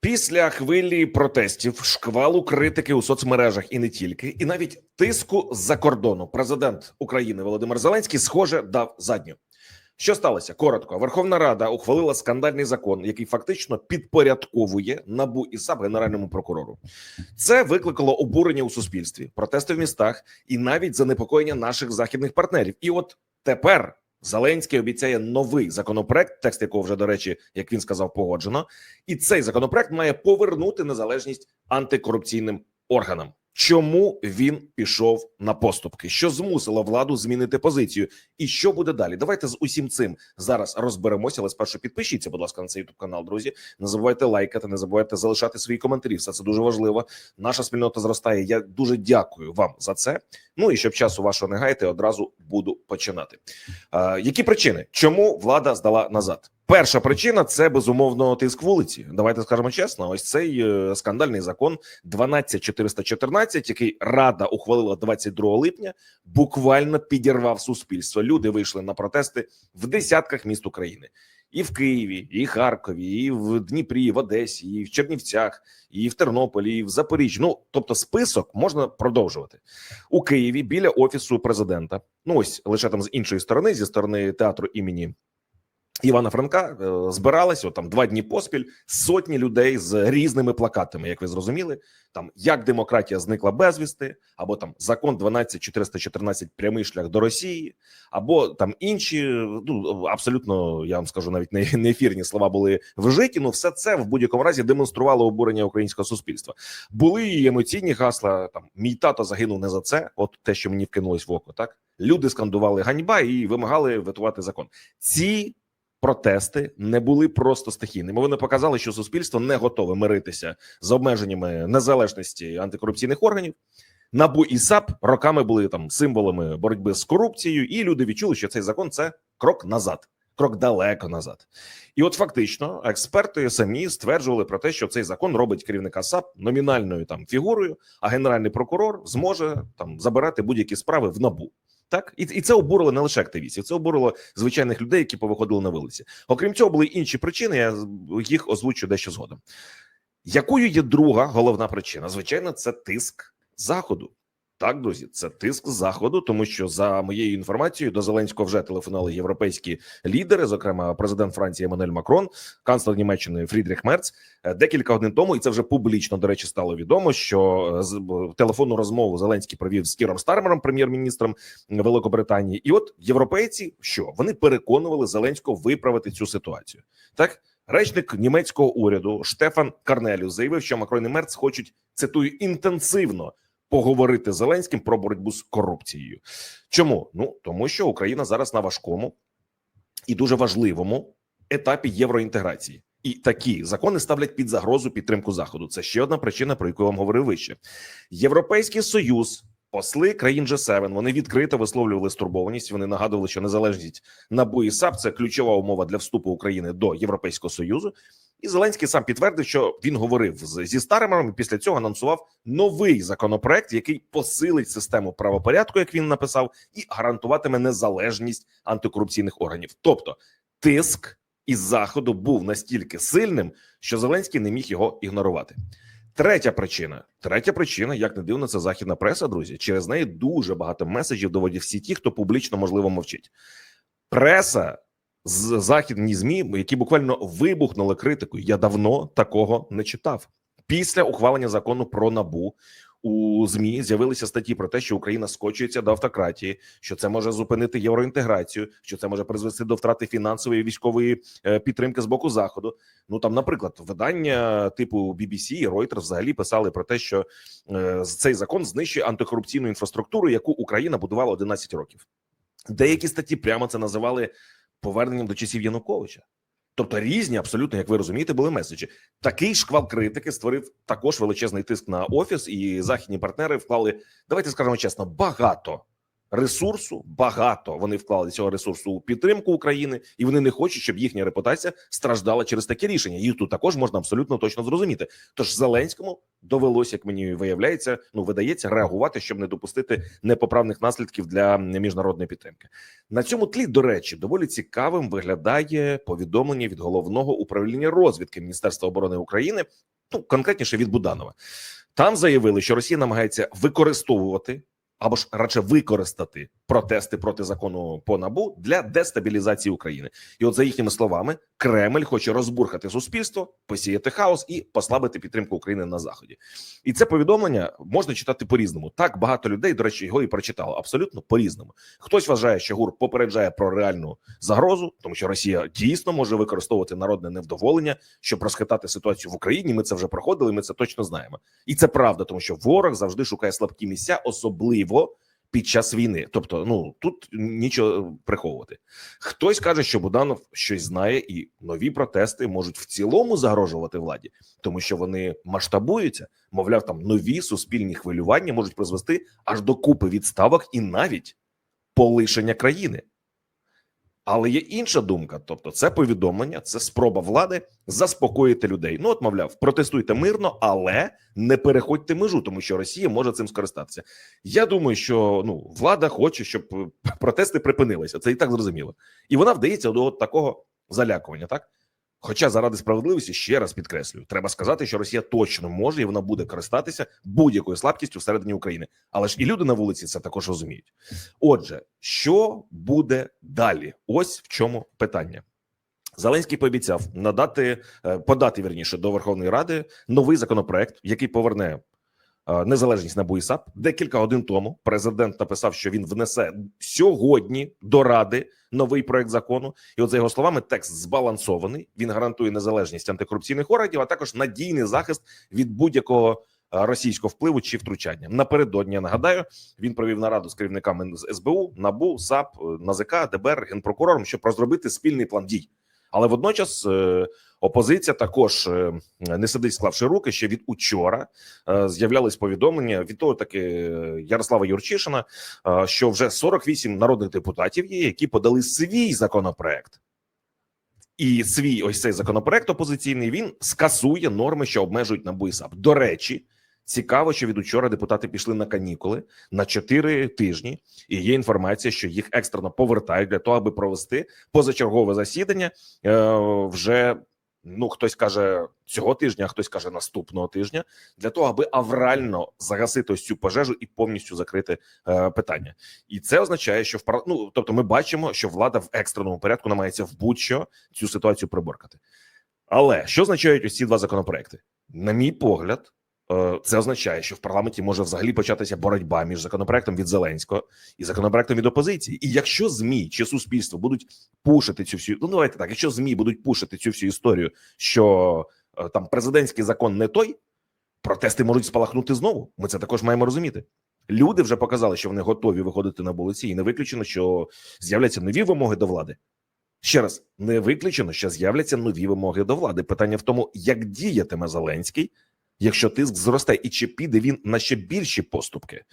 Після хвилі протестів, шквалу критики у соцмережах і не тільки, і навіть тиску з-за кордону, президент України Володимир Зеленський, схоже, дав задню. Що сталося? Коротко, Верховна Рада ухвалила скандальний закон, який фактично підпорядковує набу і САП генеральному прокурору. Це викликало обурення у суспільстві, протести в містах і навіть занепокоєння наших західних партнерів. І от тепер Зеленський обіцяє новий законопроект, текст якого вже до речі, як він сказав, погоджено. І цей законопроект має повернути незалежність антикорупційним органам. Чому він пішов на поступки? Що змусило владу змінити позицію? І що буде далі? Давайте з усім цим зараз розберемося. Але спершу підпишіться, будь ласка, на цей youtube канал, друзі. Не забувайте лайкати, не забувайте залишати свої коментарі. Все це дуже важливо. Наша спільнота зростає. Я дуже дякую вам за це. Ну і щоб часу вашого не гаяти, одразу буду починати. Е, які причини, чому влада здала назад? Перша причина це безумовно тиск вулиці. Давайте скажемо чесно. Ось цей е, скандальний закон 12414, який Рада ухвалила 22 липня, буквально підірвав суспільство. Люди вийшли на протести в десятках міст України. І в Києві, і Харкові, і в Дніпрі, і в Одесі, і в Чернівцях, і в Тернополі, і в Запоріжжі. Ну тобто, список можна продовжувати у Києві біля офісу президента. Ну ось лише там з іншої сторони, зі сторони театру імені Івана Франка е, збиралось от, там два дні поспіль сотні людей з різними плакатами. Як ви зрозуміли, там як демократія зникла безвісти, або там закон 12414 прямий шлях до Росії, або там інші ну абсолютно я вам скажу навіть не, ефірні слова були вжиті. Ну все це в будь-якому разі демонструвало обурення українського суспільства. Були і емоційні гасла. Там мій тато загинув не за це. От те, що мені вкинулось в око, так люди скандували ганьба і вимагали ветувати закон. Ці протести не були просто стихійними. Вони показали, що суспільство не готове миритися з обмеженнями незалежності антикорупційних органів. Набу і САП роками були там символами боротьби з корупцією, і люди відчули, що цей закон це крок назад, крок далеко назад. І от фактично експерти самі стверджували про те, що цей закон робить керівника САП номінальною там фігурою, а генеральний прокурор зможе там забирати будь-які справи в набу. Так, і і це обурило не лише активістів, це обурило звичайних людей, які повиходили на вулиці. Окрім цього, були інші причини. Я їх озвучу дещо згодом. Якою є друга головна причина? Звичайно, це тиск заходу. Так, друзі, це тиск заходу, тому що за моєю інформацією до Зеленського вже телефонували європейські лідери, зокрема президент Франції Еммануель Макрон, канцлер Німеччини Фрідріх Мерц. Е, Декілька годин тому, і це вже публічно до речі стало відомо. Що е, з телефонну розмову Зеленський провів з Кіром Стармером, прем'єр-міністром Великобританії, і от європейці, що вони переконували Зеленського виправити цю ситуацію. Так, речник німецького уряду Штефан Карнелю заявив, що Макрон і Мерц хочуть цитую інтенсивно поговорити з Зеленським про боротьбу з корупцією. Чому? Ну тому що Україна зараз на важкому і дуже важливому етапі євроінтеграції. І такі закони ставлять під загрозу підтримку заходу. Це ще одна причина, про яку я вам говорив вище. Європейський союз, посли країн G7, Вони відкрито висловлювали стурбованість. Вони нагадували, що незалежність НАБУ і САП – це ключова умова для вступу України до Європейського союзу. І Зеленський сам підтвердив, що він говорив зі Старимером і після цього анонсував новий законопроект, який посилить систему правопорядку, як він написав, і гарантуватиме незалежність антикорупційних органів. Тобто тиск із заходу був настільки сильним, що Зеленський не міг його ігнорувати. Третя причина, третя причина, як не дивно, це західна преса. Друзі, через неї дуже багато меседжів доводять всі ті, хто публічно можливо мовчить. Преса західні змі, які буквально вибухнули критикою. Я давно такого не читав. Після ухвалення закону про набу у змі з'явилися статті про те, що Україна скочується до автократії, що це може зупинити євроінтеграцію, що це може призвести до втрати фінансової військової е, підтримки з боку заходу. Ну там, наприклад, видання типу BBC і Reuters взагалі писали про те, що е, цей закон знищує антикорупційну інфраструктуру, яку Україна будувала 11 років. Деякі статті прямо це називали поверненням до часів Януковича. Тобто різні, абсолютно, як ви розумієте, були меседжі. Такий шквал критики створив також величезний тиск на офіс, і західні партнери вклали, давайте скажемо чесно, багато ресурсу. Багато вони вклали цього ресурсу у підтримку України, і вони не хочуть, щоб їхня репутація страждала через таке рішення. Їх тут також можна абсолютно точно зрозуміти. Тож Зеленському довелося, як мені виявляється, ну видається реагувати, щоб не допустити непоправних наслідків для міжнародної підтримки. На цьому тлі, до речі, доволі цікавим виглядає повідомлення від головного управління розвідки Міністерства оборони України, ну конкретніше від Буданова. Там заявили, що Росія намагається використовувати або ж радше використати протести проти закону по набу для дестабілізації України. І, от за їхніми словами, Кремль хоче розбурхати суспільство, посіяти хаос і послабити підтримку України на заході. І це повідомлення можна читати по різному. Так багато людей, до речі, його і прочитало абсолютно по різному. Хтось вважає, що ГУР попереджає про реальну загрозу, тому що Росія дійсно може використовувати народне невдоволення, щоб розхитати ситуацію в Україні. Ми це вже проходили. Ми це точно знаємо, і це правда, тому що ворог завжди шукає слабкі місця, особливо під час війни. Тобто, ну тут нічого приховувати. Хтось каже, що Буданов щось знає, і нові протести можуть в цілому загрожувати владі, тому що вони масштабуються. Мовляв, там нові суспільні хвилювання можуть призвести аж до купи відставок і навіть полишення країни. Але є інша думка, тобто, це повідомлення, це спроба влади заспокоїти людей. Ну, от, мовляв, протестуйте мирно, але не переходьте межу, тому що Росія може цим скористатися. Я думаю, що ну влада хоче, щоб е, протести припинилися. Це і так зрозуміло, і вона вдається до от такого залякування, так. Хоча заради справедливості ще раз підкреслюю, треба сказати, що Росія точно може і вона буде користатися будь-якою слабкістю всередині України, але ж і люди на вулиці це також розуміють. Отже, що буде далі? Ось в чому питання. Зеленський пообіцяв надати е, подати вірніше до Верховної Ради новий законопроект, який поверне незалежність НАБУ і САП. Декілька годин тому президент написав, що він внесе сьогодні до ради новий проект закону. І, от за його словами, текст збалансований. Він гарантує незалежність антикорупційних органів, а також надійний захист від будь-якого е, російського впливу чи втручання. Напередодні я нагадаю, він провів нараду з керівниками з СБУ, НАБУ, САП, е, НАЗК, ДБР, генпрокурором, щоб розробити спільний план дій. Але водночас е, опозиція також е, не сидить, склавши руки. Ще від учора е, з'являлись повідомлення від того, таки Ярослава Юрчишина, що вже 48 народних депутатів є, які подали свій законопроект. І свій ось цей законопроект опозиційний він скасує норми, що обмежують НАБУ і САП. До речі, цікаво, що від учора депутати пішли на канікули на 4 тижні, і є інформація, що їх екстрено повертають для того, аби провести позачергове засідання е, вже. Ну, хтось каже цього тижня, а хтось каже наступного тижня, для того, аби аврально загасити ось цю пожежу і повністю закрити е, питання. І це означає, що в ну, тобто, ми бачимо, що влада в екстреному порядку намагається в будь-що цю ситуацію приборкати. Але що означають ось ці два законопроекти? На мій погляд, це означає, що в парламенті може взагалі початися боротьба між законопроектом від Зеленського і законопроектом від опозиції. І якщо змі чи суспільство будуть пушити цю всю, ну давайте так, якщо змі будуть пушити цю всю історію, що е, там президентський закон не той, протести можуть спалахнути знову. Ми це також маємо розуміти. Люди вже показали, що вони готові виходити на вулиці, і не виключено, що з'являться нові вимоги до влади. Ще раз не виключено, що з'являться нові вимоги до влади. Питання в тому, як діятиме Зеленський, якщо тиск зросте, і чи піде він на ще більші поступки.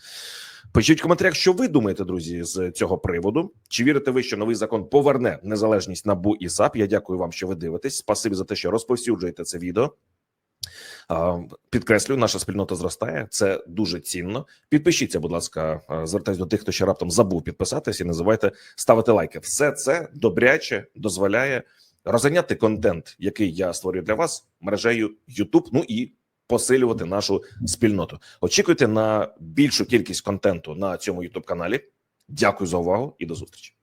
Пишіть в коментарях, що ви думаєте, друзі, з цього приводу. Чи вірите ви, що новий закон поверне незалежність НАБУ і САП? Я дякую вам, що ви дивитесь. Спасибі за те, що розповсюджуєте це відео. А, Підкреслюю, наша спільнота зростає. Це дуже цінно. Підпишіться, будь ласка, а, звертаюсь до тих, хто ще раптом забув підписатись, і не забувайте ставити лайки. Все це добряче дозволяє розганяти контент, який я створюю для вас мережею YouTube, Ну і посилювати нашу спільноту. Очікуйте на більшу кількість контенту на цьому YouTube каналі. Дякую за увагу і до зустрічі.